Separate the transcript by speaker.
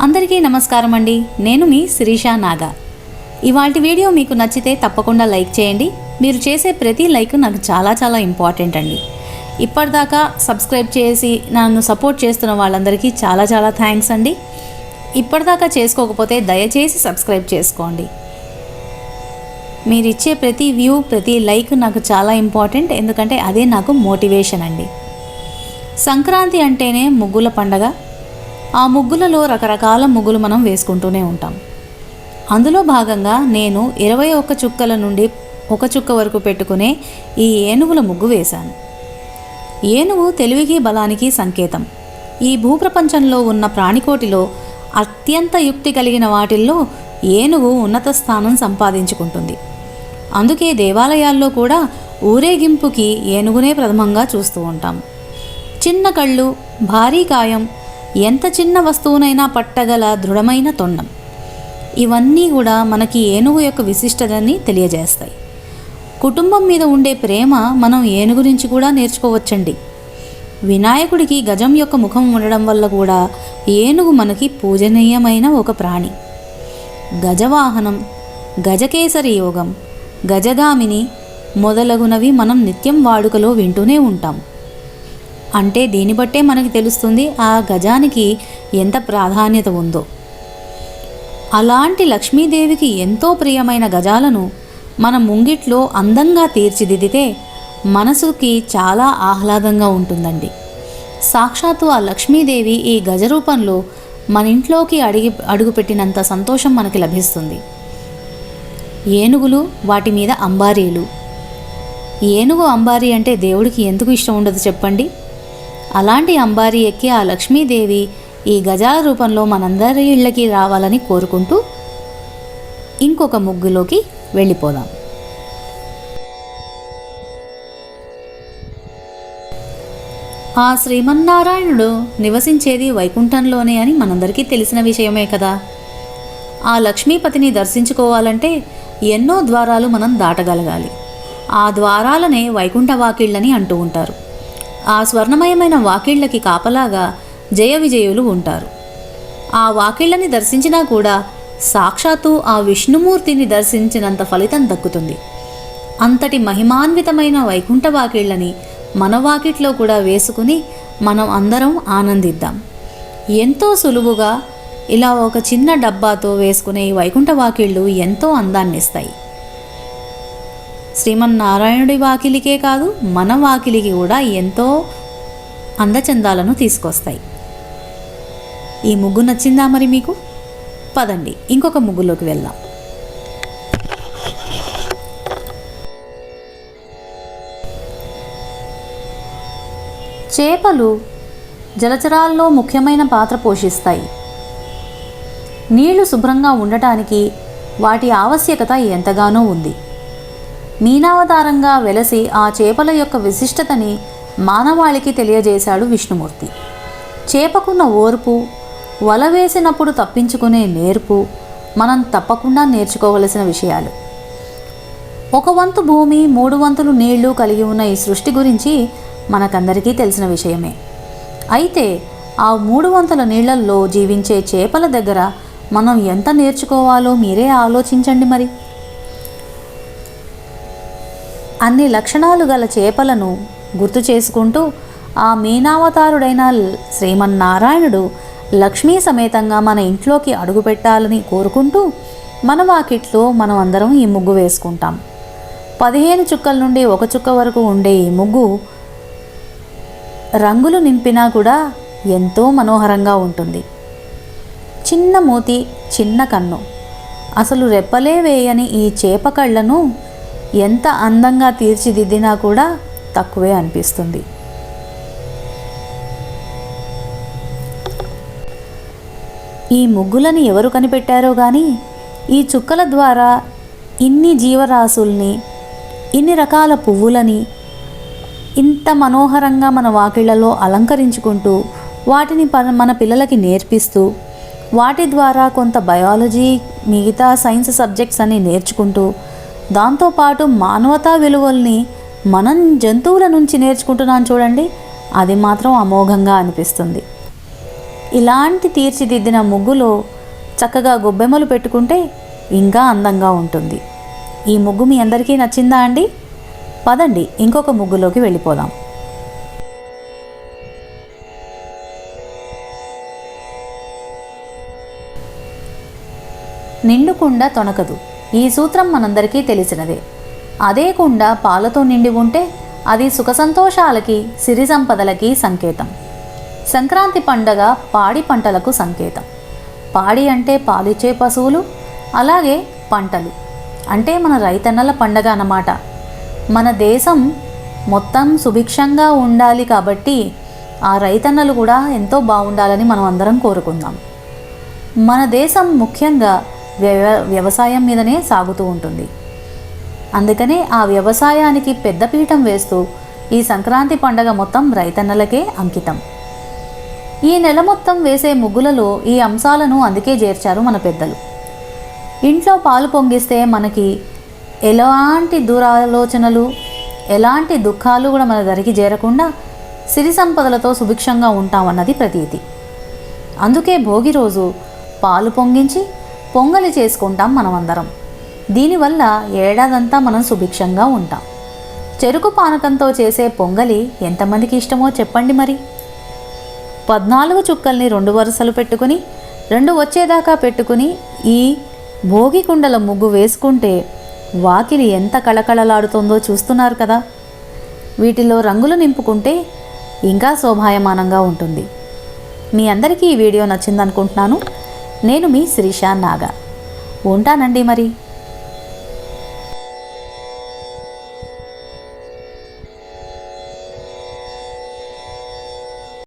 Speaker 1: అందరికీ నమస్కారం అండి. నేను మీ శిరీష నాగా. ఇవాళ వీడియో మీకు నచ్చితే తప్పకుండా లైక్ చేయండి. మీరు చేసే ప్రతి లైక్ నాకు చాలా చాలా ఇంపార్టెంట్ అండి. ఇప్పటిదాకా సబ్స్క్రైబ్ చేసి నన్ను సపోర్ట్ చేస్తున్న వాళ్ళందరికీ చాలా చాలా థ్యాంక్స్ అండి. ఇప్పటిదాకా చేసుకోకపోతే దయచేసి సబ్స్క్రైబ్ చేసుకోండి. మీరు ఇచ్చే ప్రతి వ్యూ ప్రతి లైక్ నాకు చాలా ఇంపార్టెంట్. ఎందుకంటే అదే నాకు మోటివేషన్ అండి. సంక్రాంతి అంటేనే ముగ్గుల పండగ. ఆ ముగ్గులలో రకరకాల ముగ్గులు మనం వేసుకుంటూనే ఉంటాం. అందులో భాగంగా నేను ఇరవై ఒక్క చుక్కల నుండి ఒక చుక్క వరకు పెట్టుకునే ఈ ఏనుగుల ముగ్గు వేశాను. ఏనుగు తెలివికి బలానికి సంకేతం. ఈ భూప్రపంచంలో ఉన్న ప్రాణికోటిలో అత్యంత యుక్తి కలిగిన వాటిల్లో ఏనుగు ఉన్నత స్థానం సంపాదించుకుంటుంది. అందుకే దేవాలయాల్లో కూడా ఊరేగింపుకి ఏనుగునే ప్రథమంగా చూస్తూ ఉంటాం. చిన్న కళ్ళు భారీ కాయం ఎంత చిన్న వస్తువునైనా పట్టగల దృఢమైన తొండం. ఇవన్నీ కూడా మనకి ఏనుగు యొక్క విశిష్టతని తెలియజేస్తాయి. కుటుంబం మీద ఉండే ప్రేమ మనం ఏనుగు నుంచి కూడా నేర్చుకోవచ్చండి. వినాయకుడికి గజం యొక్క ముఖం ఉండడం వల్ల కూడా ఏనుగు మనకి పూజనీయమైన ఒక ప్రాణి. గజవాహనం గజకేసరి యోగం గజగామిని మొదలగునవి మనం నిత్యం వాడుకలో వింటూనే ఉంటాం. అంటే దీన్ని బట్టే మనకి తెలుస్తుంది ఆ గజానికి ఎంత ప్రాధాన్యత ఉందో. అలాంటి లక్ష్మీదేవికి ఎంతో ప్రియమైన గజాలను మన ముంగిట్లో అందంగా తీర్చిదిద్దితే మనసుకి చాలా ఆహ్లాదంగా ఉంటుందండి. సాక్షాత్తు ఆ లక్ష్మీదేవి ఈ గజ రూపంలో మన ఇంట్లోకి అడిగి అడుగుపెట్టినంత సంతోషం మనకి లభిస్తుంది. ఏనుగులు వాటి మీద అంబారీలు. ఏనుగు అంబారీ అంటే దేవుడికి ఎందుకు ఇష్టం ఉండదు చెప్పండి? అలాంటి అంబారి ఎక్కి ఆ లక్ష్మీదేవి ఈ గజాల రూపంలో మనందరి ఇళ్ళకి రావాలని కోరుకుంటూ ఇంకొక ముగ్గులోకి వెళ్ళిపోదాం. ఆ శ్రీమన్నారాయణుడు నివసించేది వైకుంఠంలోనే అని మనందరికీ తెలిసిన విషయమే కదా. ఆ లక్ష్మీపతిని దర్శించుకోవాలంటే ఎన్నో ద్వారాలు మనం దాటగలగాలి. ఆ ద్వారాలనే వైకుంఠ వాకిళ్ళని అంటూ ఉంటారు. ఆ స్వర్ణమయమైన వాకిళ్ళకి కాపలాగా జయ విజయులు ఉంటారు. ఆ వాకిళ్ళని దర్శించినా కూడా సాక్షాత్తు ఆ విష్ణుమూర్తిని దర్శించినంత ఫలితం దక్కుతుంది. అంతటి మహిమాన్వితమైన వైకుంఠ వాకిళ్ళని మన వాకిట్లో కూడా వేసుకుని మనం అందరం ఆనందిద్దాం. ఎంతో సులువుగా ఇలా ఒక చిన్న డబ్బాతో వేసుకునే ఈ వైకుంఠ వాకిళ్ళు ఎంతో అందాన్ని ఇస్తాయి శ్రీమన్నారాయణుడి వాకిలికే కాదు మన వాకిలికి కూడా ఎంతో అందచందాలను తీసుకొస్తాయి. ఈ ముగ్గు నచ్చిందా మరి మీకు? పదండి ఇంకొక ముగ్గులోకి వెళ్దాం. చేపలు జలచరాల్లో ముఖ్యమైన పాత్ర పోషిస్తాయి. నీళ్ళు శుభ్రంగా ఉండటానికి వాటి ఆవశ్యకత ఎంతగానో ఉంది. మీనావతారంగా వెలసి ఆ చేపల యొక్క విశిష్టతని మానవాళికి తెలియజేశాడు విష్ణుమూర్తి. చేపకున్న ఓర్పు వల వేసినప్పుడు తప్పించుకునే నేర్పు మనం తప్పకుండా నేర్చుకోవలసిన విషయాలు. ఒక వంతు భూమి మూడు వంతులు నీళ్ళు కలిగి ఉన్న ఈ సృష్టి గురించి మనకందరికీ తెలిసిన విషయమే. అయితే ఆ మూడు వంతుల నీళ్ళల్లో జీవించే చేపల దగ్గర మనం ఎంత నేర్చుకోవాలో మీరే ఆలోచించండి మరి. అన్ని లక్షణాలు గల చేపలను గుర్తు చేసుకుంటూ ఆ మీనావతారుడైన శ్రీమన్నారాయణుడు లక్ష్మీ సమేతంగా మన ఇంట్లోకి అడుగుపెట్టాలని కోరుకుంటూ మన వాకిట్లో మనం అందరం ఈ ముగ్గు వేసుకుంటాం. పదిహేను చుక్కల నుండి ఒక చుక్క వరకు ఉండే ఈ ముగ్గు రంగులు నింపినా కూడా ఎంతో మనోహరంగా ఉంటుంది. చిన్న మూతి చిన్న కన్ను. అసలు రెప్పలే వేయని ఈ చేప కళ్ళను ఎంత అందంగా తీర్చిదిద్దినా కూడా తక్కువే అనిపిస్తుంది. ఈ ముగ్గులని ఎవరు కనిపెట్టారో కానీ ఈ చుక్కల ద్వారా ఇన్ని జీవరాశుల్ని ఇన్ని రకాల పువ్వులని ఇంత మనోహరంగా మన వాకిళ్ళలో అలంకరించుకుంటూ వాటిని ప- మన పిల్లలకి నేర్పిస్తూ వాటి ద్వారా కొంత బయాలజీ మిగతా సైన్స్ సబ్జెక్ట్స్ అని నేర్చుకుంటూ దాంతోపాటు మానవతా విలువల్ని మనం జంతువుల నుంచి నేర్చుకుంటున్నాం చూడండి. అది మాత్రం అమోఘంగా అనిపిస్తుంది. ఇలాంటి తీర్చిదిద్దిన ముగ్గులో చక్కగా గొబ్బెమ్మలు పెట్టుకుంటే ఇంకా అందంగా ఉంటుంది. ఈ ముగ్గు మీ అందరికీ నచ్చిందా అండి? పదండి ఇంకొక ముగ్గులోకి వెళ్ళిపోదాం. నిండుకుండా తొనకదు. తొణకదు ఈ సూత్రం మనందరికీ తెలిసినదే. అదే కుండ పాలతో నిండి ఉంటే అది సుఖ సంతోషాలకి సిరి సంపదలకి సంకేతం. సంక్రాంతి పండగ పాడి పంటలకు సంకేతం. పాడి అంటే పాలిచ్చే పశువులు అలాగే పంటలు. అంటే మన రైతన్నల పండగ అన్నమాట. మన దేశం మొత్తం సుభిక్షంగా ఉండాలి కాబట్టి ఆ రైతన్నలు కూడా ఎంతో బాగుండాలని మనం అందరం కోరుకుందాం. మన దేశం ముఖ్యంగా వ్యవసాయం మీదనే సాగుతూ ఉంటుంది. అందుకనే ఆ వ్యవసాయానికి పెద్దపీఠం వేస్తూ ఈ సంక్రాంతి పండగ మొత్తం రైతన్నలకే అంకితం. ఈ నెల మొత్తం వేసే ముగ్గులలో ఈ అంశాలను అందుకే చేర్చారు మన పెద్దలు. ఇంట్లో పాలు పొంగిస్తే మనకి ఎలాంటి దురాలోచనలు ఎలాంటి దుఃఖాలు కూడా మన దరికి చేరకుండా సిరి సంపదలతో సుభిక్షంగా ఉంటామన్నది ప్రతీతి. అందుకే భోగి రోజు పాలు పొంగించి పొంగలి చేసుకుంటాం మనమందరం. దీనివల్ల ఏడాదంతా మనం సుభిక్షంగా ఉంటాం. చెరుకు పానకంతో చేసే పొంగలి ఎంతమందికి ఇష్టమో చెప్పండి మరి. పద్నాలుగు చుక్కల్ని రెండు వరుసలు పెట్టుకుని రెండు వచ్చేదాకా పెట్టుకుని ఈ భోగి కుండల ముగ్గు వేసుకుంటే వాకిలి ఎంత కళకళలాడుతుందో చూస్తున్నారు కదా. వీటిలో రంగులు నింపుకుంటే ఇంకా శోభాయమానంగా ఉంటుంది. మీ అందరికీ ఈ వీడియో నచ్చిందనుకుంటున్నాను. నేను మీ శ్రీషా నాగా. ఉంటానండి మరి.